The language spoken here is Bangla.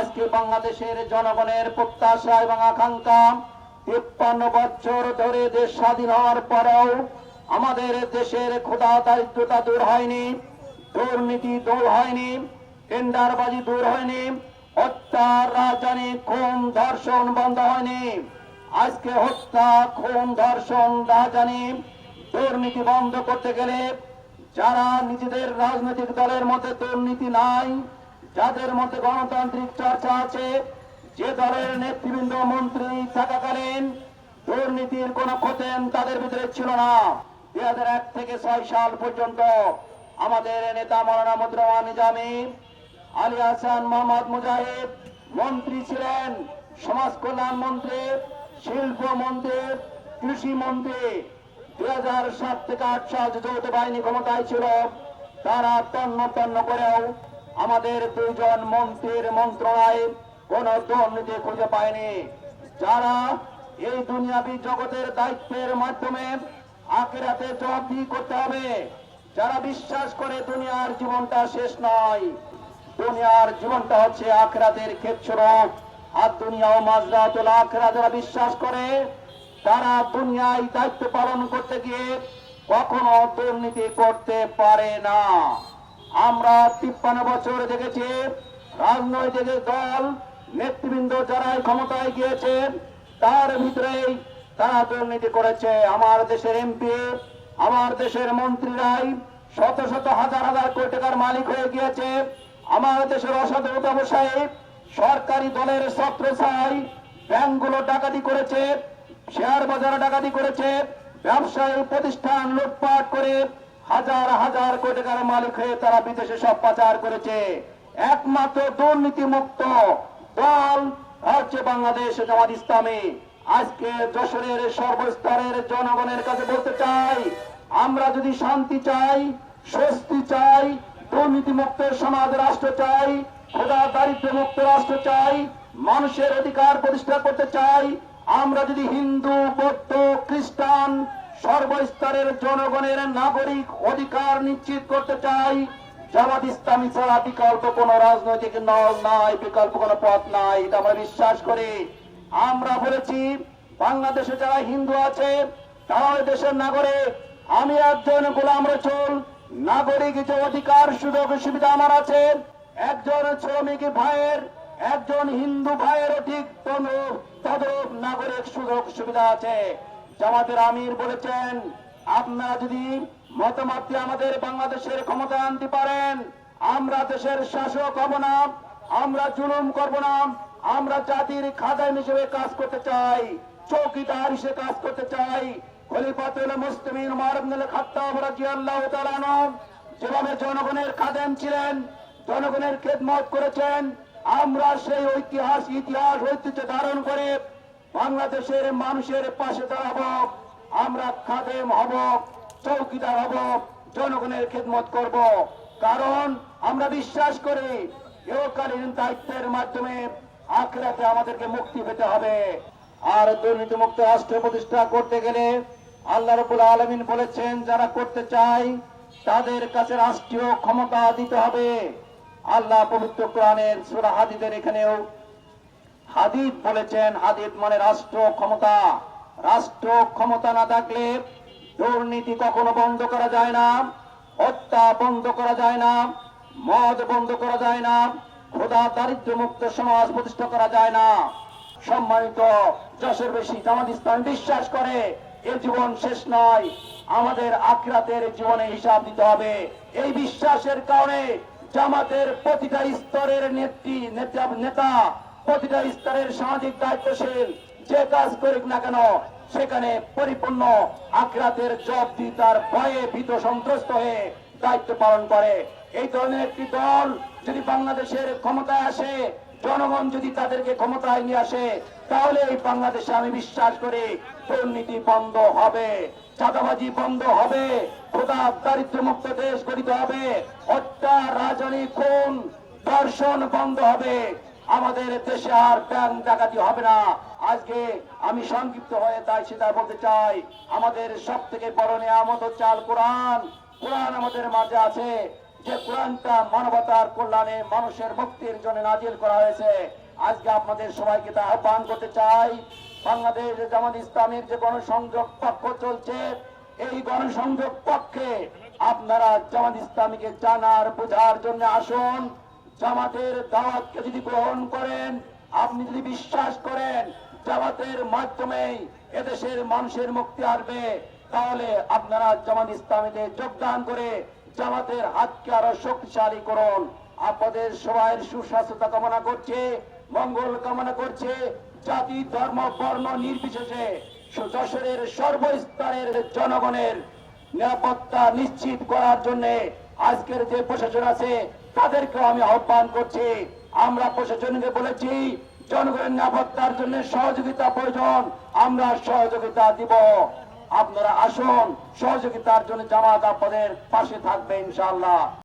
আজকে বাংলাদেশের জনগণের প্রত্যাশা এবং আকাঙ্ক্ষা, তিপ্পান্ন বছর ধরে দেশ স্বাধীন হওয়ার পরেও আমাদের দেশের ক্ষুধা দারিদ্রতা দূর হয়নি, দুর্নীতি দূর হয়নি, টেন্ডারবাজি দূর হয়নি হত্যা রাজধানী খুন, ধর্ষণ বন্ধ হয়নি। আজকে হত্যা, খুন, ধর্ষণ, রাজধানী, দুর্নীতি বন্ধ করতে গেলে যারা নিজেদের রাজনৈতিক দলের মধ্যে দুর্নীতি নাই যাদের মধ্যে গণতান্ত্রিক চর্চা আছে, যে দলের নেতৃবৃন্দ, মন্ত্রী থাকাকালীন দুর্নীতির কোন খোঁজেন তাদের ভিতরে ছিল না। দুই হাজার এক থেকে ছয় সাল পর্যন্ত আমাদের নেতা মৌলানা মুদ্রমা নিজামী, আলী হাসান মোহাম্মদ মুজাহিদ, মন্ত্রী ছিলেন, সমাজ কল্যাণ মন্ত্রী, শিল্প মন্ত্রী, কৃষি মন্ত্রী। দুই হাজার সাত থেকে আট সাল যৌথ বাহিনী ক্ষমতায় ছিল, তারা তন্ন তন্ন করেও আমাদের দুইজন মন্ত্রীর মন্ত্রণায় কোন দুর্নীতি খুঁজে পায়নি। যারা এই দুনিয়াবি জগতের দায়িত্বের মাধ্যমে আখেরাতে জবাবদিহি করতে হবে, যারা বিশ্বাস করে দুনিয়ার জীবনটা শেষ নয়। দুনিয়ার জীবনটা হচ্ছে আখরাতের ক্ষেত্রস্বরূপ আর দুনিয়া ও মাজরাতুল আখরা যারা বিশ্বাস করে, তারা দুনিয়ায় দায়িত্ব পালন করতে গিয়ে কখনো দুর্নীতি করতে পারে না। আমরা তিপ্পান্ন বছর দেখেছি রাজনৈতিক দল, নেতৃবৃন্দ যারাই ক্ষমতায় গিয়েছে, তার ভিতরেই তারা দুর্নীতি করেছে। আমার দেশের এমপি, আমার দেশের মন্ত্রীরাই শত শত হাজার হাজার কোটি টাকার মালিক হয়ে গিয়েছে। আমার দেশের অসাধু ব্যবসায়ী, সরকারি দলের ছত্রছাই ব্যাংকগুলো ডাকাতি করেছে, শেয়ার বাজারে ডাকাতি করেছে, ব্যবসায়ী প্রতিষ্ঠান লুটপাট করে হাজার হাজার কোটি টাকার মালিক হয়ে তারা বিদেশে সব পাচার করেছে। একমাত্র দুর্নীতি মুক্ত দল হচ্ছে বাংলাদেশ জামাত ইসলামী। আজকে যশোরের সর্বস্তরের জনগণের কাছে বলতে চাই, আমরা যদি শান্তি চাই, স্বস্তি চাই দুর্নীতি মুক্ত সমাজ রাষ্ট্র চাই, খোদা দারিদ্র মুক্ত রাষ্ট্র চাই, মানুষের অধিকার প্রতিষ্ঠা করতে চাই, আমরা যদি হিন্দু, বৌদ্ধ, খ্রিস্টান সর্বস্তরের জনগণের নাগরিক অধিকার নিশ্চিত করতে চাই। জামাত ইসলামী ছাড়া বিকল্প কোন রাজনৈতিক নল নাই, বিকল্প কোন পথ নাই, এটা আমরা বিশ্বাস করি। আমরা বলেছি, বাংলাদেশে যারা হিন্দু আছে তারা দেশের নাগরিক। আমি একজন গোলাম রসুল, নাগরিক যে অধিকার, সুযোগ, সুবিধা আমার আছে। একজন শ্রমিক ভাইয়ের, একজন হিন্দু ভাইয়েরও ঠিক তদরূপ নাগরিক সুযোগ, সুবিধা আছে। জামাতের আমির বলেছেন, আপনারা যদি মতামত আমাদের বাংলাদেশের ক্ষমতা আনতে পারেন, আমরা দেশের শাসক হব না, আমরা জুলুম করব না, আমরা জাতির খাদান হিসেবে কাজ করতে চাই, চৌকিদার হিসেবে কাজ করতে চাই। খলিফাতুল মুসলিমিন খাত্তাব রাদিয়াল্লাহু তাআলা যেভাবে জনগণের খাদেম ছিলেন, জনগণের খেদমত করেছেন, আমরা সেই ঐতিহাস ইতিহাস ঐতিহ্য ধারণ করে বাংলাদেশের মানুষের পাশে দাঁড়াবো, আমরা খাদেম হব, চৌকিদার হব, জনগণের খেদমত করব। কারণ আমরা বিশ্বাস করি, ইহকালীন দায়িত্বের মাধ্যমে আখরাতে আমাদেরকে মুক্তি পেতে হবে। আর দুর্নীতিমুক্ত রাষ্ট্র প্রতিষ্ঠা করতে গেলে আল্লাহ রবুল আলমিন বলেছেন, যারা করতে চায়, তাদের কাছে রাষ্ট্রীয় ক্ষমতা দিতে হবে। আল্লাহ পবিত্র কোরআনের সুরা হাদিদের এখানেও হাদিদ বলেছেন, হাদিদ মানে রাষ্ট্র ক্ষমতা। রাষ্ট্র ক্ষমতা না থাকলে দুর্নীতি কখনো বন্ধ করা যায় না, হত্যা বন্ধ করা যায় না, মদ বন্ধ করা যায় না খোদা দারিদ্র মুক্ত সমাজ প্রতিষ্ঠা করা যায় না। সম্মানিত যশের বেশি জামাত ইসলাম বিশ্বাস করে, এ জীবন শেষ নয়, আমাদের আখরাতের জীবনে হিসাব দিতে হবে। এই বিশ্বাসের কারণে জামাতের প্রতিটা স্তরের নেত্রী, নেতা- নেতা প্রতিটা স্তরের সামাজিক দায়িত্বশীল যে কাজ করুক না কেন, সেখানে পরিপূর্ণ আখরাতের জব তার ভয়ে ভীত সন্ত্রস্ত হয়ে দায়িত্ব পালন করে। এই ধরনের একটি দল যদি বাংলাদেশের ক্ষমতায় আসে, জনগণ যদি তাদেরকে ক্ষমতায় নিয়ে আসে, তাহলে এই বাংলাদেশে আমি বিশ্বাস করি দুর্নীতি বন্ধ হবে, চাঁদাবাজি বন্ধ হবে খোদা দারিদ্র মুক্ত দেশ গঠিত হবে হত্যা রাজনী খুন, দর্শন বন্ধ হবে। আমাদের দেশে আর ব্যাংক ডাকাতি হবে না। আজকে আমি সংক্ষিপ্ত হয়ে তাই সেটা বলতে চাই, আমাদের সব থেকে বড় নিয়ামত হচ্ছে আল কোরআন। কোরআন আমাদের মাঝে আছে। যে কোরআনটা মানবতার কল্যাণে মানুষের মুক্তির জন্য নাজিল করা হয়েছে। আজকে আপনাদের সবাইকে তা আহ্বান করতে চাই, বাংলাদেশ জামাত ইসলামের যে গণসংযোগ পক্ষ চলছে, এই গণসংযোগ পক্ষে আপনারা জামাত ইসলামীকে জানার, বোঝার জন্য আসুন। জামাতের দাওয়াতকে যদি গ্রহণ করেন, আপনি যদি বিশ্বাস করেন জামাতের মাধ্যমেই এদেশের মানুষের মুক্তি আসবে, তাহলে আপনারা জামাত ইসলামীতে যোগদান করে জামাতের হাতকে আরও শক্তিশালী করুন। আপনাদের সবাইয়ের সুস্বাস্থ্যতা কামনা করছে, মঙ্গল কামনা করছে, জাতি, ধর্ম, বর্ণ নির্বিশেষে যশোরের সর্বস্তরের জনগণের নিরাপত্তা নিশ্চিত করার জন্য আজকের যে প্রশাসন আছে তাদেরকেও আমি আহ্বান করছি, আমরা প্রশাসনকে বলেছি, জনগণের নিরাপত্তার জন্য সহযোগিতা প্রয়োজন, আমরা সহযোগিতা দিব। আপনারা আসুন, সহযোগিতার জন্য জামাত আপনাদের পাশে থাকবে ইনশাআল্লাহ।